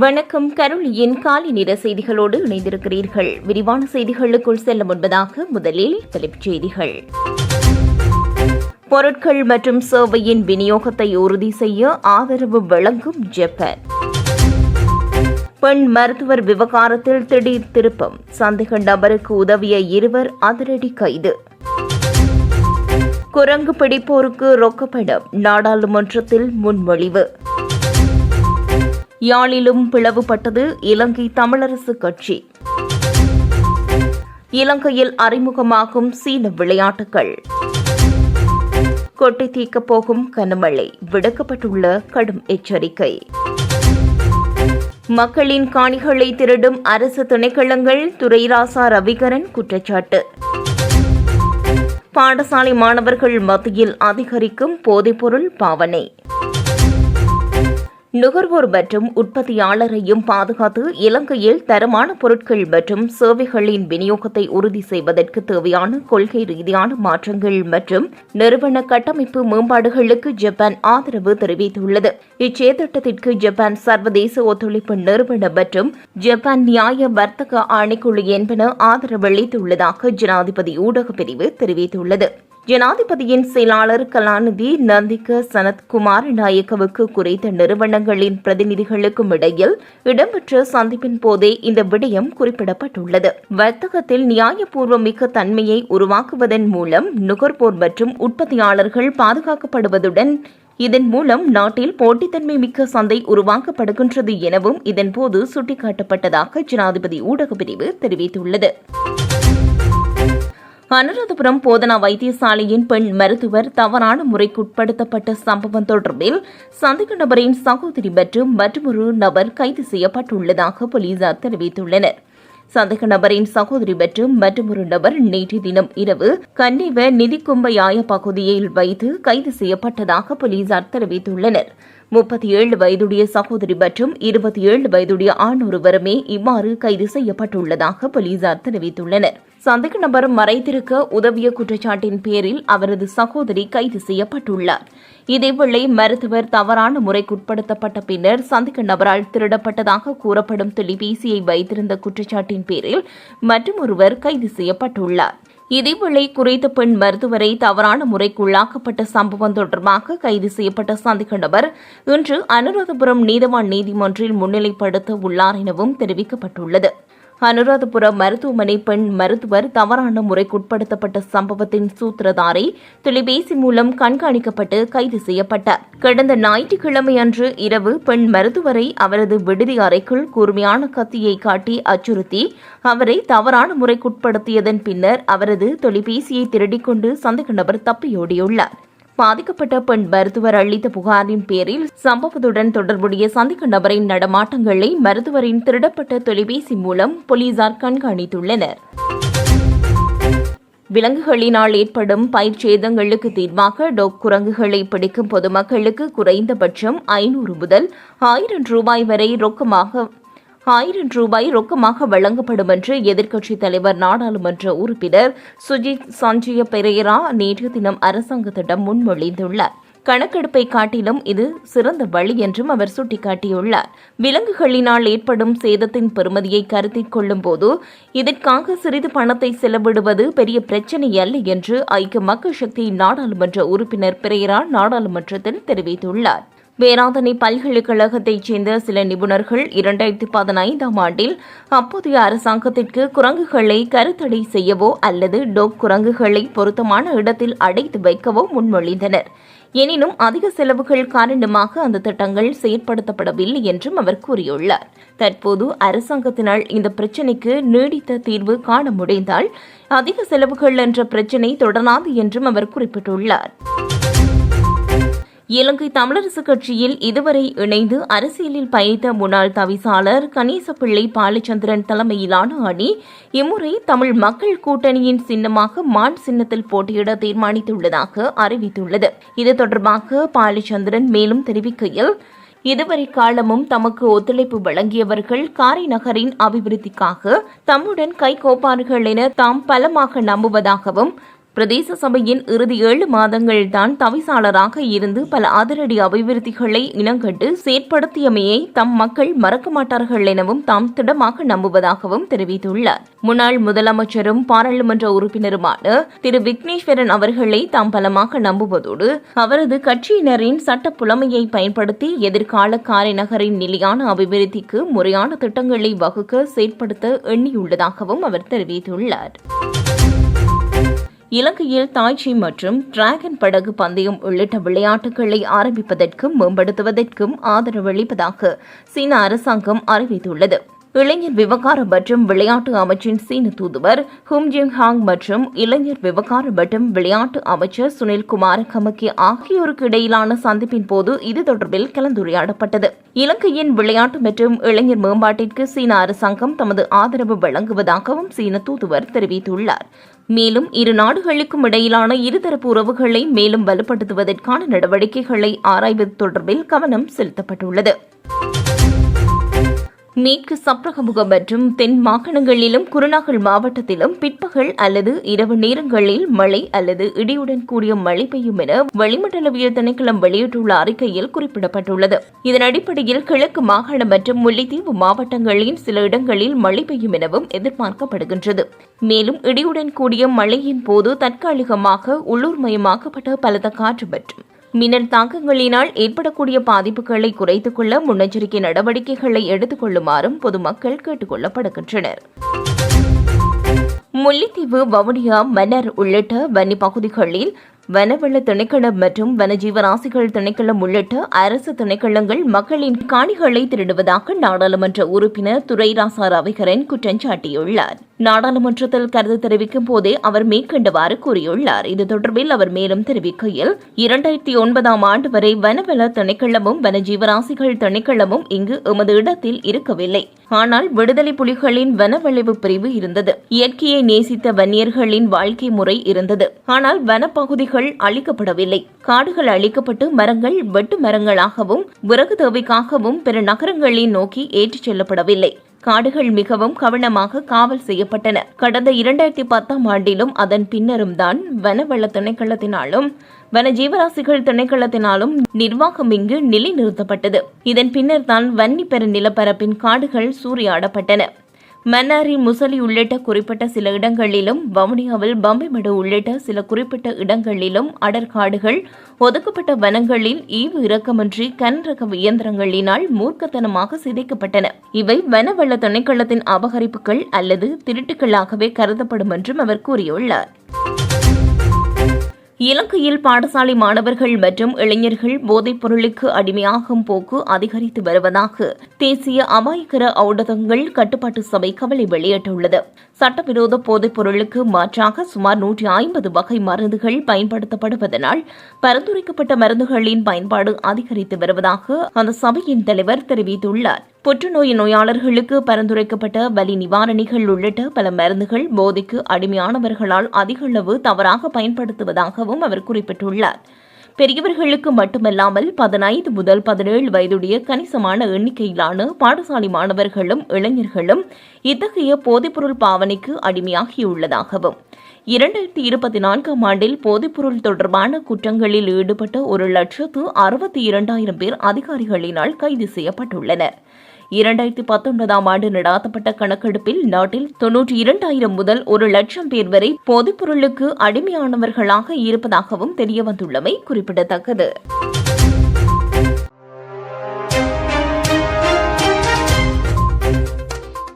வணக்கம் கருளியின் காலை நிற செய்திகளோடு இணைந்திருக்கிறீர்கள். விரிவான செய்திகளுக்குள் செல்ல முன்பதாக முதலில் தலைப்புச் செய்திகள். பொருட்கள் மற்றும் சேவையின் விநியோகத்தை உறுதி செய்ய ஆதரவு வழங்கும் ஜப்பான். பெண் மருத்துவர் விவகாரத்தில் திடீர் திருப்பம். சந்தேக நபருக்கு உதவிய இருவர் அதிரடி கைது. குரங்கு பிடிப்போருக்கு ரொக்கப்படம். நாடாளுமன்றத்தில் முன்மொழிவு. யாழிலும் பிளவுபட்டது இலங்கை தமிழரசு கட்சி. இலங்கையில் அறிமுகமாகும் சீன விளையாட்டுகள் கொட்டை தீக்கப் போகும் கனமழை விடுக்கப்பட்டுள்ள கடும் எச்சரிக்கை. மக்களின் காணிகளை திருடும் அரசு திணைக்களங்கள் துரைராசா ரவிகரன் குற்றச்சாட்டு. பாடசாலை மாணவர்கள் மத்தியில் அதிகரிக்கும் போதைப்பொருள் பாவனை. நுகர்வோர் மற்றும் உற்பத்தியாளரையும் பாதுகாத்து இலங்கையில் தரமான பொருட்கள் மற்றும் சேவைகளின் விநியோகத்தை உறுதி செய்வதற்கு தேவையான கொள்கை ரீதியான மாற்றங்கள் மற்றும் நிறுவன கட்டமைப்பு மேம்பாடுகளுக்கு ஜப்பான் ஆதரவு தெரிவித்துள்ளது. இச்செயற்திட்டத்திற்கு ஜப்பான் சர்வதேச ஒத்துழைப்பு நிறுவனம் மற்றும் ஜப்பான் நியாய வர்த்தக ஆணைக்குழு என்பன ஆதரவளித்துள்ளதாக ஜனாதிபதி ஊடகப் பிரிவு தெரிவித்துள்ளது. ஜனாதிபதியின் செயலாளர் கலாநிதி நந்திக சனத்குமார் நாயக்கவுக்கு குறித்த நிறுவனங்களின் பிரதிநிதிகளுக்கும் இடையில் இடம்பெற்ற சந்திப்பின் போதே இந்த விடயம் குறிப்பிடப்பட்டுள்ளது. வர்த்தகத்தில் நியாயபூர்வமிக்க தன்மையை உருவாக்குவதன் மூலம் நுகர்வோர் மற்றும் உற்பத்தியாளர்கள் பாதுகாக்கப்படுவதுடன் இதன் மூலம் நாட்டில் போட்டித்தன்மை மிக்க சந்தை உருவாக்கப்படுகின்றது எனவும் இதன்போது சுட்டிக்காட்டப்பட்டதாக ஜனாதிபதி ஊடகப் பிரிவு தெரிவித்துள்ளது. அனுராதபுரம் போதனா வைத்தியசாலையின் பெண் மருத்துவர் தவறான முறைக்குட்படுத்தப்பட்ட சம்பவம் தொடர்பில் சந்தேக நபரின் சகோதரி மற்றும் மற்றொரு நபர் கைது செய்யப்பட்டுள்ளதாக போலீசார் தெரிவித்துள்ளனர். சந்தேக நபரின் சகோதரி மற்றும் மற்றொரு நபர் நேற்று தினம் இரவு கன்னிவ நிதிக்கும்பயாய பகுதியில் வைத்து கைது செய்யப்பட்டதாக போலீசார் தெரிவித்துள்ளனர். முப்பத்தி ஏழு வயதுடைய சகோதரி மற்றும் இருபத்தி ஏழு வயதுடைய ஆண் ஒருவருமே இவ்வாறு கைது செய்யப்பட்டுள்ளதாக போலீசார் தெரிவித்துள்ளனர். சந்தேக நபர் மறைத்திருக்க உதவிய குற்றச்சாட்டின் பேரில் அவரது சகோதரி கைது செய்யப்பட்டுள்ளார். இதேவேளை மருத்துவர் தவறான முறைக்குட்படுத்தப்பட்ட பின்னர் சந்தேக நபரால் திருடப்பட்டதாக கூறப்படும் தொலைபேசியை வைத்திருந்த குற்றச்சாட்டின் பேரில் மற்றொருவர் கைது செய்யப்பட்டுள்ளார். இதேவேளை குறித்த பெண் மருத்துவரை தவறான முறைக்குள்ளாக்கப்பட்ட சம்பவம் தொடர்பாக கைது செய்யப்பட்ட சந்தேக நபர் இன்று அனுராதபுரம் நீதவான் நீதிமன்றில் முன்னிலைப்படுத்த உள்ளார் எனவும் தெரிவிக்கப்பட்டுள்ளது. அனுராதபுரம் மருத்துவமனை பெண் மருத்துவர் தவறான முறைக்குட்படுத்தப்பட்ட சம்பவத்தின் சூத்திரதாரை தொலைபேசி மூலம் கண்காணிக்கப்பட்டு கைது செய்யப்பட்டார் கடந்த ஞாயிற்றுக்கிழமை அன்று இரவு பெண் மருத்துவரை அவரது விடுதி அறைக்குள் கூர்மையான கத்தியை காட்டி அச்சுறுத்தி அவரை தவறான முறைக்குட்படுத்தியதன் பின்னர் அவரது தொலைபேசியை திருடிக்கொண்டு சந்தேக நபர் தப்பியோடியுள்ளார். பாதிக்கப்பட்ட பெண் மருத்துவர் அளித்த புகாரின் பேரில் சம்பவத்துடன் தொடர்புடைய சந்திக்க நபரின் நடமாட்டங்களை மருத்துவரின் திருடப்பட்ட தொலைபேசி மூலம் போலீசார் கண்காணித்துள்ளனர். விலங்குகளினால் ஏற்படும் பயிர் சேதங்களுக்கு தீர்வாக டோக் குரங்குகளை பிடிக்கும் பொதுமக்களுக்கு குறைந்தபட்சம் ஐநூறு முதல் ஆயிரம் ரூபாய் வரை ரொக்கமாக ஆயிரம் ரூபாய் ரொக்கமாக வழங்கப்படும் என்று எதிர்க்கட்சித் தலைவர் நாடாளுமன்ற உறுப்பினர் சுஜித் சஞ்சய பெரேரா நேற்று தினம் அரசாங்கத்திடம் முன்மொழிந்துள்ளார். கணக்கெடுப்பை காட்டிலும் இது சிறந்த வழி என்றும் அவர் சுட்டிக்காட்டியுள்ளார். விலங்குகளினால் ஏற்படும் சேதத்தின் பெறுமதியை கருத்தில் கொள்ளும்போது இதற்காக சிறிது பணத்தை செலவிடுவது பெரிய பிரச்சினை அல்ல என்று ஐக்கிய மக்கள் சக்தி நாடாளுமன்ற உறுப்பினர் பிரேரா நாடாளுமன்றத்தில் தெரிவித்துள்ளார். வேளாங்கண்ணி பல்கலைக்கழகத்தைச் சேர்ந்த சில நிபுணர்கள் இரண்டாயிரத்தி பதினைந்தாம் ஆண்டில் அப்போதைய அரசாங்கத்திற்கு குரங்குகளை கருத்தடை செய்யவோ அல்லது டோக் குரங்குகளை பொருத்தமான இடத்தில் அடைத்து வைக்கவோ முன்மொழிந்தனர். எனினும் அதிக செலவுகள் காரணமாக அந்த திட்டங்கள் செயற்படுத்தப்படவில்லை என்றும் அவர் கூறியுள்ளார். தற்போது அரசாங்கத்தினால் இந்த பிரச்சினைக்கு நீடித்த தீர்வு காண முடிந்தால் அதிக செலவுகள் என்ற பிரச்சினை தொடராது என்றும் அவர் குறிப்பிட்டுள்ளார். இலங்கை தமிழரசு கட்சியில் இதுவரை இணைந்து அரசியலில் பயணித்த முன்னாள் தவிசாளர் கணேசப்பிள்ளை பாலச்சந்திரன் தலைமையிலான அணி இம்முறை தமிழ் மக்கள் கூட்டணியின் சின்னமாக மான் சின்னத்தில் போட்டியிட தீர்மானித்துள்ளதாக அறிவித்துள்ளது. இது தொடர்பாக பாலச்சந்திரன் மேலும் தெரிவிக்கையில் இதுவரை காலமும் தமக்கு ஒத்துழைப்பு வழங்கியவர்கள் காரை நகரின் அபிவிருத்திக்காக தம்முடன் கைகோப்பார்கள் என தாம் பலமாக நம்புவதாகவும் பிரதேச சபையின் இறுதி ஏழு மாதங்கள் தான் தவிசாளராக இருந்து பல அதிரடி அபிவிருத்திகளை இனங்கண்டு செயற்படுத்தியமையை தம் மக்கள் மறக்க மாட்டார்கள் எனவும் தாம் திடமாக நம்புவதாகவும் தெரிவித்துள்ளார். முன்னாள் முதலமைச்சரும் பாராளுமன்ற உறுப்பினருமான திரு விக்னேஸ்வரன் அவர்களை தாம் பலமாக நம்புவதோடு அவரது கட்சியினரின் சட்ட புலமையை பயன்படுத்தி எதிர்கால காரைநகரின் நிலையான அபிவிருத்திக்கு முறையான திட்டங்களை வகுக்க செயற்படுத்த எண்ணியுள்ளதாகவும் அவர் தெரிவித்துள்ளார். இலங்கையில் தாய்ச்சி மற்றும் டிராகன் படகு பந்தயம் உள்ளிட்ட விளையாட்டுகளை ஆரம்பிப்பதற்கும் மேம்படுத்துவதற்கும் ஆதரவளிப்பதாக சீன அரசாங்கம் அறிவித்துள்ளது. இளைஞர் விவகாரம் மற்றும் விளையாட்டு அமைச்சின் சீன தூதுவர் ஹும் ஜிங் ஹாங் மற்றும் இளைஞர் விவகாரம் மற்றும் விளையாட்டு அமைச்சர் சுனில் குமார் கமக்கி ஆகியோருக்கு இடையிலான சந்திப்பின் போது இது தொடர்பில் கலந்துரையாடப்பட்டது. இலங்கையின் விளையாட்டு மற்றும் இளைஞர் மேம்பாட்டிற்கு சீன அரசாங்கம் தமது ஆதரவு வழங்குவதாகவும் சீன தூதுவர் தெரிவித்துள்ளார். மேலும் இரு நாடுகளுக்கும் இடையிலான இருதரப்பு உறவுகளை மேலும் வலுப்படுத்துவதற்கான நடவடிக்கைகளை ஆராய்வது தொடர்பில் கவனம் செலுத்தப்பட்டுள்ளது. மேற்கு சப்ரகமுகம் மற்றும் தென் மாகாணங்களிலும் குருநாகல் மாவட்டத்திலும் பிற்பகல் அல்லது இரவு நேரங்களில் மழை அல்லது இடியுடன் கூடிய மழை பெய்யும் என வளிமண்டலவியல் திணைக்களம் வெளியிட்டுள்ள அறிக்கையில் குறிப்பிடப்பட்டுள்ளது. இதன் அடிப்படையில் கிழக்கு மாகாணம் மற்றும் முல்லைத்தீவு மாவட்டங்களின் சில இடங்களில் மழை பெய்யும் எனவும் எதிர்பார்க்கப்படுகின்றது. மேலும் இடியுடன் கூடிய மழையின் போது தற்காலிகமாக உள்ளூர்மயமாக்கப்பட்ட பலத்த காற்று மற்றும் மின்னல் தாக்கங்களினால் ஏற்படக்கூடிய பாதிப்புகளை குறைத்துக் கொள்ள முன்னெச்சரிக்கை நடவடிக்கைகளை எடுத்துக் கொள்ளுமாறும் பொதுமக்கள் கேட்டுக் கொள்ளப்படுகின்றனர். முல்லைத்தீவு வவுனியா மன்னர் உள்ளிட்ட வன்னி பகுதிகளில் வனவள திணைக்களம் மற்றும் வனஜீவராசிகள் திணைக்களம் உள்ளிட்ட அரசு திணைக்களங்கள் மக்களின் காணிகளை திருடுவதாக நாடாளுமன்ற உறுப்பினர் துரைராசா ரவிகரன் குற்றம் சாட்டியுள்ளார். நாடாளுமன்றத்தில் கருத்து தெரிவிக்கும் போதே அவர் மேற்கண்டவாறு கூறியுள்ளார். இது தொடர்பில் அவர் மேலும் தெரிவிக்கையில் இரண்டாயிரத்தி ஒன்பதாம் ஆண்டு வரை வனவள திணைக்களமும் வனஜீவராசிகள் திணைக்களமும் இங்கு எமது இடத்தில் இருக்கவில்லை. ஆனால் விடுதலை புலிகளின் வனவளைவு பிரிவு இருந்தது. இயற்கையை நேசித்த வன்னியர்களின் வாழ்க்கை முறை இருந்தது. ஆனால் வனப்பகுதிகள் அழிக்கப்படவில்லை. காடுகள் அழிக்கப்பட்டு மரங்கள் வெட்டு மரங்களாகவும் விறகு தேவைக்காகவும் பிற நகரங்களை நோக்கி ஏற்றிச் செல்லப்படவில்லை. காடுகள் மிகவும் கவனமாக காவல் செய்யப்பட்டன. கடந்த இரண்டாயிரத்தி பத்தாம் ஆண்டிலும் அதன் பின்னரும் தான் வனவள திணைக்களத்தினாலும் வன ஜீவராசிகள் திணைக்களத்தினாலும் நிர்வாகம் இங்கு நிலைநிறுத்தப்பட்டது. இதன் பின்னர் தான் வன்னி பெருநிலப்பரப்பின் காடுகள் சூறையாடப்பட்டன. மன்னாரி முசலி உள்ளிட்ட குறிப்பிட்ட சில இடங்களிலும் வவுனியாவில் பம்பைமடு உள்ளிட்ட சில குறிப்பிட்ட இடங்களிலும் அடர்காடுகள் ஒதுக்கப்பட்ட வனங்களில் ஈவு இறக்கமின்றி கனரக இயந்திரங்களினால் மூர்க்கத்தனமாக சிதைக்கப்பட்டன. இவை வனவள திணைக்களத்தின் அபகரிப்புகள் அல்லது திருட்டுகளாகவே கருதப்படும் என்றும் அவர் கூறியுள்ளார். இலங்கையில் பாடசாலை மாணவர்கள் மற்றும் இளைஞர்கள் போதைப் பொருளுக்கு அடிமையாகும் போக்கு அதிகரித்து வருவதாக தேசிய அபாயகர ஊடகங்கள் கட்டுப்பாட்டு சபை கவலை வெளியிட்டுள்ளது. சட்டவிரோத போதைப் பொருளுக்கு மாற்றாக சுமார் நூற்றி ஐம்பது வகை மருந்துகள் பயன்படுத்தப்படுவதனால் பரிந்துரைக்கப்பட்ட மருந்துகளின் பயன்பாடு அதிகரித்து வருவதாக அந்த சபையின் தலைவர் தெரிவித்துள்ளார். புற்றுநோய் நோயாளர்களுக்கு பரிந்துரைக்கப்பட்ட வலி நிவாரணிகள் உள்ளிட்ட பல மருந்துகள் போதைக்கு அடிமையானவர்களால் அதிகளவு தவறாக பயன்படுத்துவதாகவும் அவர் குறிப்பிட்டுள்ளார். பெரியவர்களுக்கு மட்டுமல்லாமல் பதினைந்து முதல் பதினேழு வயதுடைய கணிசமான எண்ணிக்கையிலான பாடசாலை மாணவர்களும் இளைஞர்களும் இத்தகைய போதைப்பொருள் பாவனைக்கு அடிமையாகியுள்ளதாகவும் இரண்டாயிரத்தி இருபத்தி நான்காம் ஆண்டில் போதைப்பொருள் தொடர்பான குற்றங்களில் ஈடுபட்ட ஒரு லட்சத்து அறுபத்தி இரண்டாயிரம் பேர் அதிகாரிகளினால் கைது செய்யப்பட்டுள்ளனர். இரண்டாயிரத்தி பத்தொன்பதாம் ஆண்டு நடாத்தப்பட்ட கணக்கெடுப்பில் நாட்டில் தொன்னூற்றி இரண்டாயிரம் முதல் ஒரு லட்சம் பேர் வரை போதைப்பொருளுக்கு அடிமையானவர்களாக இருப்பதாகவும் தெரியவந்துள்ளமை குறிப்பிடத்தக்கது.